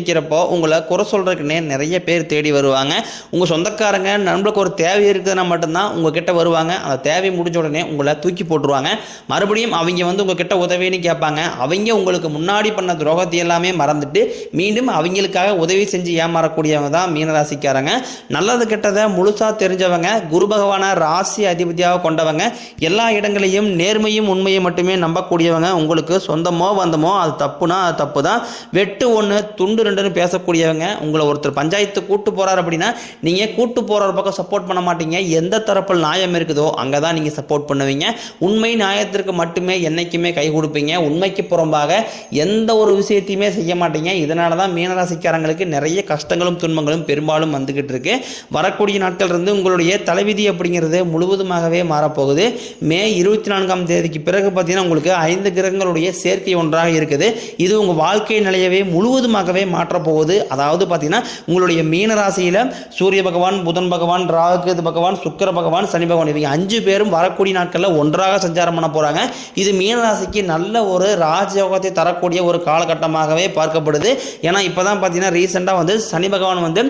நிற்கிறப்போ உங்களை குறை சொல்கிறதுக்குன்னே நிறைய பேர் தேடி வருவாங்க. உங்கள் சொந்தக்காரங்க நண்பர்களுக்கு ஒரு தேவை இருக்குதுன்னா மட்டும்தான் உங்ககிட்ட வருவாங்க. அந்த தேவை முடிஞ்ச உடனே உங்களை தூக்கி போட்டுருவாங்க. மறுபடியும் அவங்க வந்து உங்ககிட்ட உதவின்னு கேட்பாங்க. அவங்க உங்களுக்கு முன்னாடி பண்ண துரோகத்தை எல்லாமே மறந்துட்டு மீண்டும் அவங்களுக்காக உதவி செஞ்சு ஏமாறக்கூடியவங்க தான் மீனராசிக்காரங்க. நல்லது கெட்டதை முழுசாக தெரிஞ்சவங்க குரு பகவான ராசி அதிபதியாக கொண்டவங்க எல்லா இடங்களையும் நேர்மையும் உண்மையும் மட்டுமே நம்பக்கூடியவங்க. உங்களுக்கு சொந்தமோ வந்தமோ அது தப்புனா அது தப்பு தான் வெட்டு ஒன்று துண்டு ரெண்டுன்னு பேசக்கூடியவங்க உங்களை ஒருத்தர் பஞ்சாயத்து கூட்டு போறாரு அப்படின்னா நீங்கள் கூட்டு போகிற பக்கம் சப்போர்ட் பண்ண மாட்டீங்க. எந்த தரப்பில் நியாயம் இருக்குதோ அங்கே தான் நீங்கள் சப்போர்ட் பண்ணுவீங்க. உண்மை நியாயத்திற்கு மட்டுமே என்னைக்குமே கை கொடுப்பீங்க. உண்மைக்கு புறம்பாக எந்த ஒரு விஷயத்தையுமே செய்ய மாட்டீங்க. இதனால தான் மீனராசிக்காரங்களுக்கு நிறைய கஷ்டங்களும் துன்பங்களும் பெரும்பாலும் வந்துக்கிட்டு இருக்கு. வரக்கூடிய நாட்கள் இருந்து உங்களுடைய தலைவிதி அப்படிங்கிறது முழுவதுமாகவே மாறப்போகுது. மே இருபத்தி நான்காம் தேதிக்கு பிறகு பார்த்தீங்கன்னா உங்களுக்கு ஐந்து கிரகங்களுடைய சேர்க்கை ஒன்றாக இருக்குது. இது உங்கள் வாழ்க்கை நிலையவே முழுவதுமாகவே மா போகுது அதாவது பார்த்தீங்கன்னா உங்களுடைய மீன ராசியில் சூரிய பகவான் புதன் பகவான் ராகுகேது பகவான் சுக்கிர பகவான் சனி பகவான் இவங்க அஞ்சு பேரும் வரக்கூடிய நாட்களில் ஒன்றாக சஞ்சாரம் பண்ண போகிறாங்க இது மீன ராசிக்கு நல்ல ஒரு ராஜயோகத்தை தரக்கூடிய ஒரு காலகட்டமாகவே பார்க்கப்படுது. ஏன்னா இப்போ தான் பார்த்தீங்கன்னா ரீசெண்டாக வந்து சனி பகவான் வந்து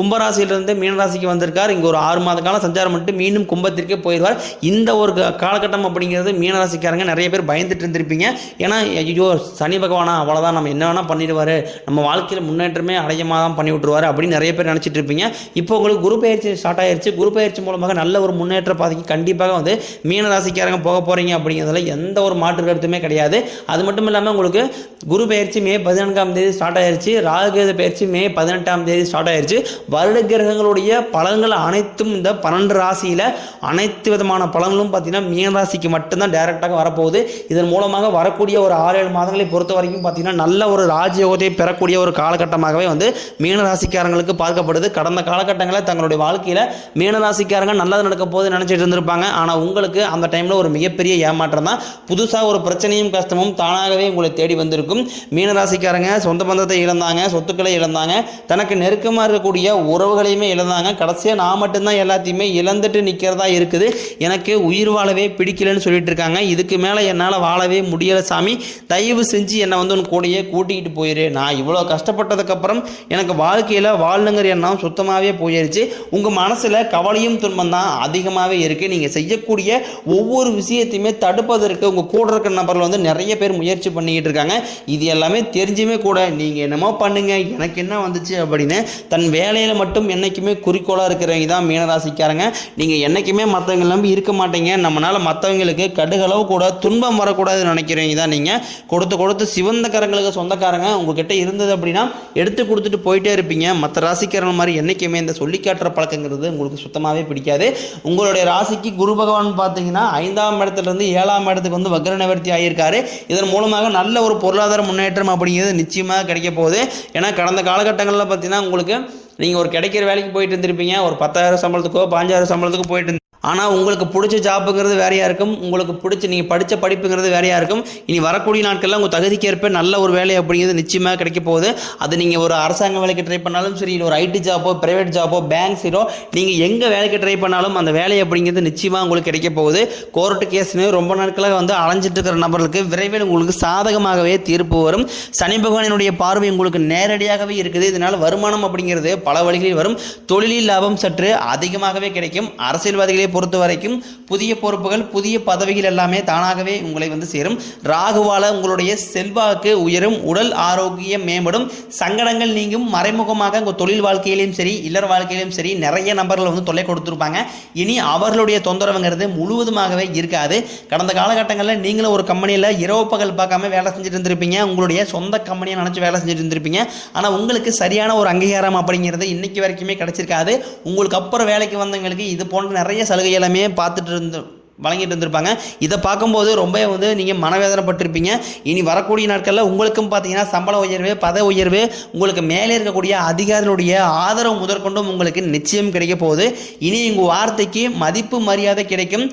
கும்பராசியிலிருந்து மீனராசிக்கு வந்திருக்கார். இங்கே ஒரு ஆறு மாத காலம் சஞ்சாரம் பண்ணிட்டு மீண்டும் கும்பத்திற்கே போயிடுவார். இந்த ஒரு காலகட்டம் அப்படிங்கிறது மீனராசிக்காரங்க நிறைய பேர் பயந்துட்டு இருந்திருப்பீங்க. ஏன்னா ஐயோ சனி பகவானா அவ்வளோதான் நம்ம என்ன வேணால் பண்ணிடுவார். நம்ம வாழ்க்கையில் முன்னேற்றமே அடையமாக தான் பண்ணி விட்ருவாரு அப்படின்னு நிறைய பேர் நினச்சிட்டு இருப்பீங்க. இப்போ உங்களுக்கு குரு பயிற்சி ஸ்டார்ட் ஆயிடுச்சு குரு பயிற்சி மூலமாக நல்ல ஒரு முன்னேற்ற பாதைக்கு கண்டிப்பாக வந்து மீனராசிக்காரங்க போக போகிறீங்க அப்படிங்கிறதுல எந்த ஒரு மாற்று கருத்துமே கிடையாது. அது மட்டும் இல்லாமல் உங்களுக்கு குரு பயிற்சி மே பதினான்காம் தேதி ஸ்டார்ட் ஆயிடுச்சு ராகுகேது பயிற்சி மே பதினெட்டாம் தேதி ஸ்டார்ட் ஆயிடுச்சு வருட கிரகங்களுடைய பலன்கள் அனைத்தும் இந்த பன்னெண்டு ராசியில் அனைத்து விதமான பலன்களும் பார்த்தீங்கன்னா மீன ராசிக்கு மட்டும்தான் டைரெக்டாக வரப்போகுது. இதன் மூலமாக வரக்கூடிய ஒரு ஆறு ஏழு மாதங்களை பொறுத்த வரைக்கும் பார்த்தீங்கன்னா நல்ல ஒரு ராஜயோகத்தை பெறக்கூடிய ஒரு காலகட்டமாகவே வந்து மீன ராசிக்காரங்களுக்கு பார்க்கப்படுது. கடந்த காலகட்டங்களில் தங்களுடைய வாழ்க்கையில் மீன ராசிக்காரங்க நல்லது நடக்க போது நினச்சிட்டு இருந்திருப்பாங்க. ஆனால் உங்களுக்கு அந்த டைமில் ஒரு மிகப்பெரிய ஏமாற்றம் தான். புதுசாக ஒரு பிரச்சனையும் கஷ்டமும் தானாகவே உங்களை தேடி வந்திருக்கும். மீன ராசிக்காரங்க சொந்த பந்தத்தை இழந்தாங்க சொத்துக்களை இழந்தாங்க. தனக்கு நெருக்கமாக இருக்கக்கூடிய உறவுகளையுமே இழந்தாங்க. கடைசியாக நான் மட்டும்தான் எல்லாத்தையுமே இழந்துட்டு நிற்கிறதா இருக்குது. எனக்கு உயிர் வாழவே பிடிக்கலன்னு சொல்லிட்டு இருக்காங்க இதுக்கு மேலே என்னால் வாழவே முடியலை சாமி. தயவு செஞ்சு என்னை வந்து உன் கூடயே கூட்டிகிட்டு போயிரு. நான் இவ்வளோ கஷ்டப்பட்டதுக்கப்புறம் எனக்கு வாழ்க்கையில் வாழணுங்கிற எண்ணம் சுத்தமாகவே போயிருச்சு. உங்கள் மனசில் கவலையும் துன்பம் தான் அதிகமாகவே இருக்குது நீங்கள் செய்யக்கூடிய ஒவ்வொரு விஷயத்தையுமே தடுப்பதற்கு உங்கள் கூட இருக்கிற நபர்கள் வந்து நிறைய பேர் முயற்சி பண்ணிக்கிட்டு இருக்காங்க. இது எல்லாமே தெரிஞ்சுமே கூட நீங்கள் என்னமோ பண்ணுங்கள் எனக்கு என்ன வந்துச்சு அப்படின்னு தன் வேலையில் மட்டும் என்றைக்குமே குறிக்கோளாக இருக்கிறவங்க தான் மீனராசிக்காரங்க. நீங்கள் என்றைக்குமே மற்றவங்க நம்பி இருக்க மாட்டீங்க. நம்மளால் மற்றவங்களுக்கு கடுகளவு கூட துன்பம் வரக்கூடாதுன்னு நினைக்கிறவங்க தான் நீங்கள் கொடுத்து கொடுத்து சிவந்த கரங்களுக்கு சொந்தக்காரங்க. உங்ககிட்ட இருந்தது அப்படின்னா எடுத்து கொடுத்துட்டு போயிட்டே இருப்பீங்க. மற்ற ராசிக்காரங்க மாதிரி என்றைக்குமே இந்த சொல்லி காட்டுற பழக்கங்கிறது உங்களுக்கு சுத்தமாகவே பிடிக்காது. உங்களுடைய ராசிக்கு குரு பகவான் பார்த்தீங்கன்னா ஐந்தாம் இடத்துலேருந்து ஏழாம் இடத்துக்கு வந்து வக்ர நிவர்த்தி ஆகியிருக்காரு இதன் மூலமாக நல்ல ஒரு பொருளாதார முன்னேற்றம் அப்படிங்கிறது நிச்சயமாக கிடைக்க போகுது. ஏன்னா கடந்த காலகட்டங்களில் பார்த்தீங்கன்னா உங்களுக்கு நீங்கள் ஒரு கிடைக்கிற வேலைக்கு போயிட்டு இருந்திருப்பீங்க. ஒரு பத்தாயிரம் சம்பளத்துக்கோ பாஞ்சாயிரம் சம்பளத்துக்கோ போயிட்டு ஆனால் உங்களுக்கு பிடிச்ச ஜாப்புங்கிறது வேறையாக இருக்கும். உங்களுக்கு பிடிச்ச நீங்கள் படித்த படிப்புங்கிறது வேறையாக இருக்கும். இனி வரக்கூடிய நாட்களில் உங்கள் தகுதிக்கு ஏற்ப நல்ல ஒரு வேலை அப்படிங்கிறது நிச்சயமாக கிடைக்க போகுது. அது நீங்கள் ஒரு அரசாங்க வேலைக்கு ட்ரை பண்ணாலும் சரி இல்லை ஒரு ஐடி ஜாப்போ பிரைவேட் ஜாப்போ பேங்க் சீரோ நீங்கள் எங்கே வேலைக்கு ட்ரை பண்ணாலும் அந்த வேலை அப்படிங்கிறது நிச்சயமாக உங்களுக்கு கிடைக்க போகுது. கோர்ட்டு கேஸ்னு ரொம்ப நாட்களாக வந்து அலைஞ்சிட்டு இருக்கிற நபர்களுக்கு விரைவில் உங்களுக்கு சாதகமாகவே தீர்ப்பு வரும். சனி பகவானினுடைய பார்வை உங்களுக்கு நேரடியாகவே இருக்குது. இதனால் வருமானம் அப்படிங்கிறது பல வழிகளில் வரும். தொழிலில் லாபம் சற்று அதிகமாகவே கிடைக்கும். அரசியல்வாதிகளே பொறுத்த வரைக்கும் புதிய பொறுப்புகள் புதிய பதவிகள் எல்லாமே தானாகவே உங்களை வந்து சேரும். ராகுவால உங்களுடைய செல்வாக்கு உயரும் உடல் ஆரோக்கியம் மேம்படும் சங்கடங்கள் நீங்கும். மறைமுகமாக உங்கள் தொழில் வாழ்க்கையிலும் சரி இல்லற வாழ்க்கையிலும் சரி நிறைய நபர்கள் வந்து தொல்லை கொடுத்துருப்பாங்க. இனி அவர்களுடைய தொந்தரவுங்கிறது முழுவதுமாகவே இருக்காது. கடந்த காலகட்டங்களில் நீங்களும் ஒரு கம்பெனியில் இரவு பகல் பார்க்காம வேலை செஞ்சுட்டு இருந்திருப்பீங்க. உங்களுடைய சொந்த கம்பெனியை நினச்சி வேலை செஞ்சுட்டு இருந்திருப்பீங்க. ஆனால் உங்களுக்கு சரியான ஒரு அங்கீகாரம் அப்படிங்கிறது இன்னைக்கு வரைக்குமே கிடைச்சிருக்காது. உங்களுக்கு அப்புறம் வேலைக்கு வந்தவங்களுக்கு இது போன்ற நிறைய சலுகை எல்லாமே பார்த்துட்டு இருந்து வழங்கிட்டு வந்திருப்பாங்க இதை பார்க்கும்போது ரொம்ப வந்து நீங்கள் மனவேதனைப்பட்டிருப்பீங்க. இனி வரக்கூடிய நாட்களில் உங்களுக்கும் பார்த்தீங்கன்னா சம்பள உயர்வு பத உயர்வு உங்களுக்கு மேலே இருக்கக்கூடிய அதிகாரிகளுடைய ஆதரவு முதற்கொண்டும் உங்களுக்கு நிச்சயம் கிடைக்க போகுது. இனி உங்கள் வார்த்தைக்கு மதிப்பு மரியாதை கிடைக்கும்.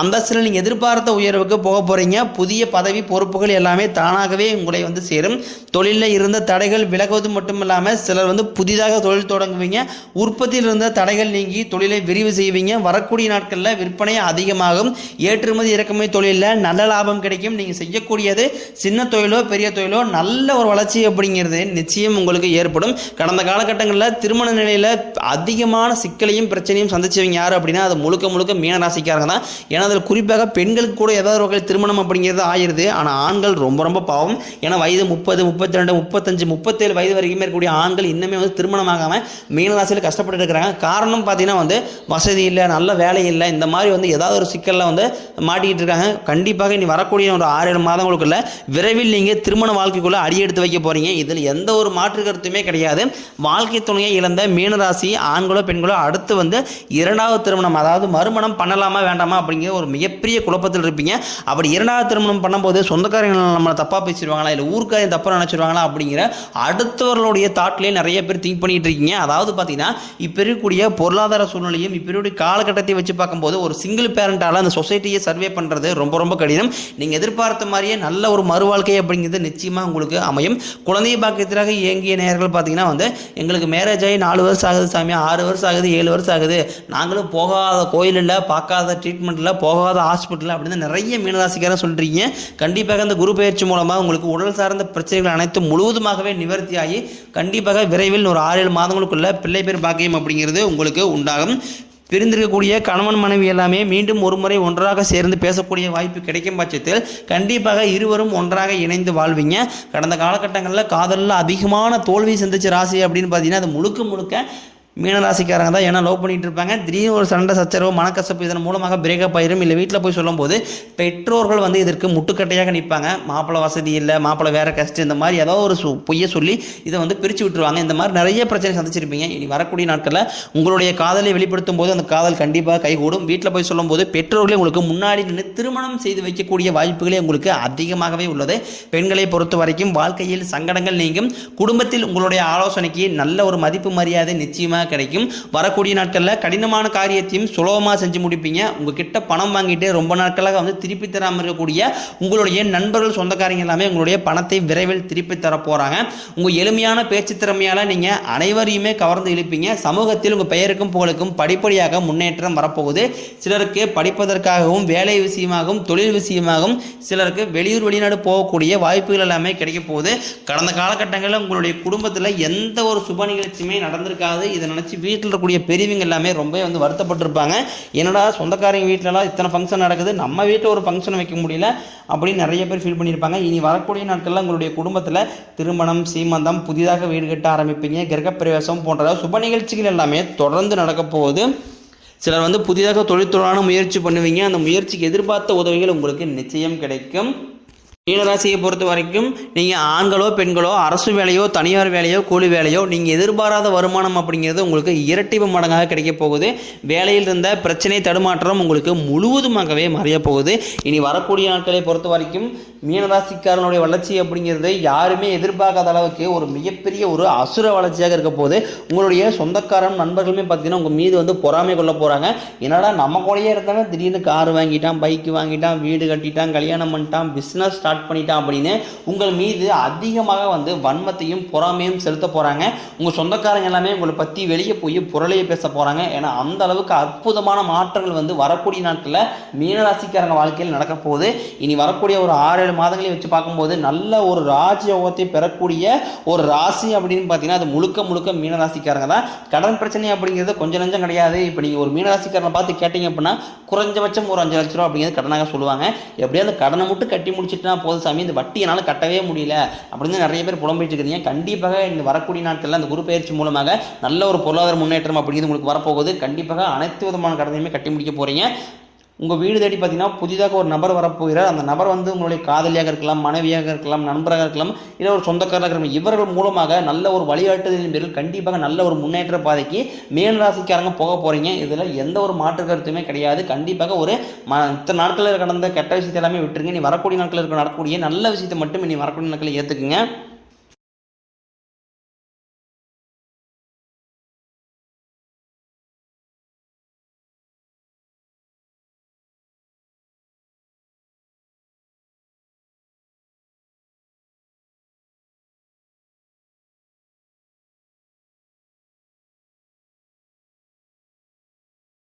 அந்தஸ்தில் நீங்கள் எதிர்பார்த்த உயர்வுக்கு போக போகிறீங்க புதிய பதவி பொறுப்புகள் எல்லாமே தானாகவே உங்களை வந்து சேரும். தொழிலில் இருந்த தடைகள் விலகுவது மட்டும் இல்லாமல் சிலர் வந்து புதிதாக தொழில் தொடங்குவீங்க. உற்பத்தியில் இருந்த தடைகள் நீங்கி தொழிலை விரிவு செய்வீங்க. வரக்கூடிய நாட்களில் விற்பனை அதிகமாகும். ஏற்றுமதி இறக்குமதி தொழிலில் நல்ல லாபம் கிடைக்கும். நீங்கள் செய்யக்கூடியது சின்ன தொழிலோ பெரிய தொழிலோ நல்ல ஒரு வளர்ச்சி அப்படிங்கிறது நிச்சயம் உங்களுக்கு ஏற்படும். கடந்த காலகட்டங்களில் திருமண நிலையில் அதிகமான சிக்கலையும் பிரச்சனையும் சந்திச்சவங்க யார் அப்படின்னா அது முழுக்க முழுக்க மீனராசிக்காரங்க தான். ஏன்னா அதில் குறிப்பாக பெண்களுக்கு கூட ஏதாவது ஒரு வகையில் திருமணம் அப்படிங்கிறது ஆயிடுது. ஆனால் ஆண்கள் ரொம்ப ரொம்ப பாவம். ஏன்னா வயது முப்பது முப்பத்தி ரெண்டு முப்பத்தஞ்சு முப்பத்தேழு வயது வரைக்குமே இருக்கக்கூடிய ஆண்கள் இன்னுமே வந்து திருமணம் ஆகாமல் மீனராசியில் கஷ்டப்பட்டு இருக்கிறாங்க. காரணம் பார்த்தீங்கன்னா வந்து வசதி இல்லை நல்ல வேலை இல்லை. இந்த மாதிரி வந்து ஏதாவது ஒரு சிக்கலில் வந்து மாட்டிக்கிட்டு இருக்காங்க. கண்டிப்பாக இனி வரக்கூடிய ஒரு ஆறு ஏழு மாதங்களுக்குள்ள விரைவில் நீங்கள் திருமண வாழ்க்கைக்குள்ளே அடியெடுத்து வைக்க போகிறீங்க இதில் எந்த ஒரு மாற்று கருத்துமே கிடையாது. வாழ்க்கை துணையை இழந்த மீனராசி ஆண்களோ பெண்களோ அடுத்து வந்து இரண்டாவது திருமணம் அதாவது மறுமணம் பண்ணலாமா வேண்டாமா அப்படிங்கிற ஒரு மிகப்பெரிய குழப்பத்தில் இருப்பீங்க. அப்படி இரண்டாவது திருமணம் பண்ணும்போது சொந்தக்காரங்க நம்மளை தப்பாக பேசிடுவாங்களா? இல்லை ஊருக்காரங்க தப்பாக நினச்சிருவாங்களா? அப்படிங்கிற அடுத்தவர்களுடைய தாட்லேயே நிறைய பேர் திங்க் பண்ணிட்டு இருக்கீங்க. அதாவது பார்த்தீங்கன்னா இப்போ இருக்கக்கூடிய பொருளாதார சூழ்நிலையும் இப்போ இருக்கக்கூடிய காலகட்டத்தை வச்சு பார்க்கும்போது ஒரு சிங்கிள் பேரண்டால் அந்த சொசைட்டியை சர்வே பண்ணுறது ரொம்ப ரொம்ப கடினம். நீங்கள் எதிர்பார்த்த மாதிரியே நல்ல ஒரு மறுவாழ்க்கை அப்படிங்கிறது நிச்சயமாக உங்களுக்கு அமையும். குழந்தைய பாக்கியத்திற்காக இயங்கிய நேரங்கள் பார்த்தீங்கன்னா வந்து எங்களுக்கு மேரேஜ் ஆகி நாலு வருஷம் ஆகுது சாமி ஆறு வருஷம் ஆகுது ஏழு வருஷம் ஆகுது. நாங்களும் போகாத கோயிலில் பார்க்காத ட்ரீட்மெண்ட்டில் போகாத ஹாஸ்பிட்டல் அப்படின்னு நிறைய மீனராசிக்காரன் சொல்கிறீங்க கண்டிப்பாக இந்த குரு பயிற்சி மூலமாக உங்களுக்கு உடல் சார்ந்த பிரச்சனைகள் அனைத்தும் முழுவதுமாகவே நிவர்த்தியாகி கண்டிப்பாக விரைவில் ஒரு ஆறு ஏழு மாதங்களுக்குள்ள பிள்ளை பேர் பாக்கியம் அப்படிங்கிறது உங்களுக்கு உண்டாகும். பிரிந்திருக்கக்கூடிய கணவன் மனைவி எல்லாமே மீண்டும் ஒரு முறை ஒன்றாக சேர்ந்து பேசக்கூடிய வாய்ப்பு கிடைக்கும் பட்சத்தில் கண்டிப்பாக இருவரும் ஒன்றாக இணைந்து வாழ்வீங்க. கடந்த காலகட்டங்களில் காதலில் அதிகமான தோல்வி சந்திச்ச ராசி அப்படின்னு பார்த்தீங்கன்னா அது முழுக்க முழுக்க மீனராசிக்காரங்க தான் ஏன்னா லவ் பண்ணிட்டு இருப்பாங்க. திடீர்னு ஒரு சண்டை சச்சரவு மனக்கசப்பு இதன் மூலமாக பிரேக்கப் ஆயிரும். இல்லை வீட்டில் போய் சொல்லும்போது பெற்றோர்கள் வந்து இதற்கு முட்டுக்கட்டையாக நிற்பாங்க. மாப்பிள்ளை வசதி இல்லை மாப்பிள்ளை வேற கஷ்டம் இந்த மாதிரி ஏதோ ஒரு சு பொய்யை சொல்லி இதை வந்து பிரித்து விட்டுருவாங்க. இந்த மாதிரி நிறைய பிரச்சனை சந்திச்சிருப்பீங்க. இனி வரக்கூடிய நாட்களில் உங்களுடைய காதலை வெளிப்படுத்தும் போது அந்த காதல் கண்டிப்பாக கைகூடும். வீட்டில் போய் சொல்லும்போது பெற்றோர்களே உங்களுக்கு முன்னாடி நின்று திருமணம் செய்து வைக்கக்கூடிய வாய்ப்புகளே உங்களுக்கு அதிகமாகவே உள்ளது. பெண்களை பொறுத்த வரைக்கும் வாழ்க்கையில் சங்கடங்கள் நீங்கும். குடும்பத்தில் உங்களுடைய ஆலோசனைக்கு நல்ல ஒரு மதிப்பு மரியாதை நிச்சயமாக கிடைக்கும். வரக்கூடிய நாட்களில் கடினமான காரியத்தையும் சுலபமாக செஞ்சு முடிப்பீங்க. உங்ககிட்ட பணம் வாங்கிட்டு ரொம்ப நாட்களாக வந்து திருப்பி தராமல் இருக்கக்கூடிய உங்களுடைய நண்பர்கள் சொந்தக்காரங்க எல்லாமே உங்களுடைய பணத்தை விரைவில் திருப்பி தர போகிறாங்க உங்கள் எளிமையான பேச்சு திறமையால் நீங்கள் அனைவரையுமே கவர்ந்து இழுப்பீங்க. சமூகத்தில் உங்கள் பெயருக்கும் புகழுக்கும் படிப்படியாக முன்னேற்றம் வரப்போகுது. சிலருக்கு படிப்பதற்காகவும் வேலை விஷயமாகவும் தொழில் விஷயமாகவும் சிலருக்கு வெளியூர் வெளிநாடு போகக்கூடிய வாய்ப்புகள் எல்லாமே கிடைக்க போகுது. கடந்த காலகட்டங்களில் உங்களுடைய குடும்பத்தில் எந்த ஒரு சுப நிகழ்ச்சியுமே நடந்திருக்காது. இதனால் நினச்சி வீட்டில் இருக்கக்கூடிய பெரியவங்க எல்லாமே ரொம்ப வந்து வருத்தப்பட்டிருப்பாங்க. என்னடா சொந்தக்காரங்க வீட்டிலலாம் இத்தனை ஃபங்க்ஷன் நடக்குது? நம்ம வீட்டில் ஒரு ஃபங்க்ஷன் வைக்க முடியல அப்படின்னு நிறைய பேர் ஃபீல் பண்ணியிருப்பாங்க. இனி வரக்கூடிய நாட்களில் உங்களுடைய குடும்பத்தில் திருமணம் சீமந்தம் புதிதாக வீடு கட்ட ஆரம்பிப்பீங்க. கிரகப்பிரவேசம் போன்ற சுப நிகழ்ச்சிகள் எல்லாமே தொடர்ந்து நடக்க போகுது. சிலர் வந்து புதிதாக தொழில்துறையான முயற்சி பண்ணுவீங்க. அந்த முயற்சிக்கு எதிர்பார்த்த உதவிகள் உங்களுக்கு நிச்சயம் கிடைக்கும். மீனராசியை பொறுத்த வரைக்கும் நீங்கள் ஆண்களோ பெண்களோ அரசு வேலையோ தனியார் வேலையோ கூலி வேலையோ நீங்கள் எதிர்பாராத வருமானம் அப்படிங்கிறது உங்களுக்கு இரட்டிப்பு மடங்காக கிடைக்க போகுது. வேலையில் இருந்த பிரச்சனை தடுமாற்றம் உங்களுக்கு முழுவதுமாகவே மறைய போகுது. இனி வரக்கூடிய நாட்களை பொறுத்த வரைக்கும் மீனராசிக்காரனுடைய வளர்ச்சி அப்படிங்கிறது யாருமே எதிர்பார்க்காத அளவுக்கு ஒரு மிகப்பெரிய ஒரு அசுர வளர்ச்சியாக இருக்க போது உங்களுடைய சொந்தக்காரன் நண்பர்களுமே பார்த்தீங்கன்னா உங்கள் மீது வந்து பொறாமை கொள்ள போகிறாங்க என்னடா நம்ம கூடயே இருந்தாலும் திடீர்னு கார் வாங்கிட்டான் பைக் வாங்கிட்டான் வீடு கட்டிட்டான் கல்யாணம் பண்ணிட்டான் பிஸ்னஸ் ஸ்டார்ட் பண்ணிட்டான் அப்படின்னு உங்கள் மீது அதிகமாக வந்து வன்மத்தையும் பொறாமையும் செலுத்த போகிறாங்க உங்கள் சொந்தக்காரங்க எல்லாமே உங்களை பற்றி வெளியே போய் புரளையை பேச போகிறாங்க ஏன்னா அந்த அளவுக்கு அற்புதமான மாற்றங்கள் வந்து வரக்கூடிய நாட்களில் மீனராசிக்காரங்க வாழ்க்கையில் நடக்க போகுது. இனி வரக்கூடிய ஒரு ஆறு ஏழு மாதங்களையும் வச்சு பார்க்கும்போது நல்ல ஒரு ராஜயோகத்தை பெறக்கூடிய ஒரு ராசி அப்படின்னு பார்த்தீங்கன்னா அது முழுக்க முழுக்க மீனராசிக்காரங்க தான். கடன் பிரச்சனை அப்படிங்கிறது கொஞ்சம் நஞ்சம் கிடையாது. இப்போ நீங்கள் ஒரு மீனராசிக்காரனை பார்த்து கேட்டீங்க அப்படின்னா குறைஞ்சபட்சம் ஒரு அஞ்சு லட்ச ரூபா அப்படிங்கிறது கடனாக சொல்லுவாங்க. எப்படியாவது கடனை மட்டும் கட்டி முடிச்சிட்டுனா போதும் சாமி இந்த வட்டி என்னால் கட்டவே முடியல. அப்படின்னு நிறைய பேர் புலம்பிட்டு இருக்கிறீங்க. கண்டிப்பாக இந்த வரக்கூடிய நாட்களில் அந்த குரு பயிற்சி மூலமாக நல்ல ஒரு பொருளாதார முன்னேற்றம் அப்படிங்கிறது உங்களுக்கு வரப்போகுது. கண்டிப்பாக அனைத்து விதமான கடனையுமே கட்டி முடிக்க போகிறீங்க உங்கள் வீடு தேடி பார்த்தீங்கன்னா புதிதாக ஒரு நபர் வரப்போகிறார். அந்த நபர் வந்து உங்களுடைய காதலியாக இருக்கலாம் மனைவியாக இருக்கலாம் நண்பராக இருக்கலாம் இல்லை ஒரு சொந்தக்காரராக இருக்கலாம். இவர்கள் மூலமாக நல்ல ஒரு வழிகாட்டுதலின் பேரில் கண்டிப்பாக நல்ல ஒரு முன்னேற்ற பாதைக்கு மேல் ராசிக்காரங்க போக போகிறீங்க இதில் எந்த ஒரு மாற்று கருத்துமே கிடையாது. கண்டிப்பாக ஒரு ம இத்தனை நாட்களில் கடந்த கெட்ட விஷயத்தை எல்லாமே விட்டுருங்க. நீ வரக்கூடிய நாட்களில் இருக்க நடக்கக்கூடிய நல்ல விஷயத்தை மட்டும் நீ வரக்கூடிய நாட்களில் ஏற்றுக்குங்க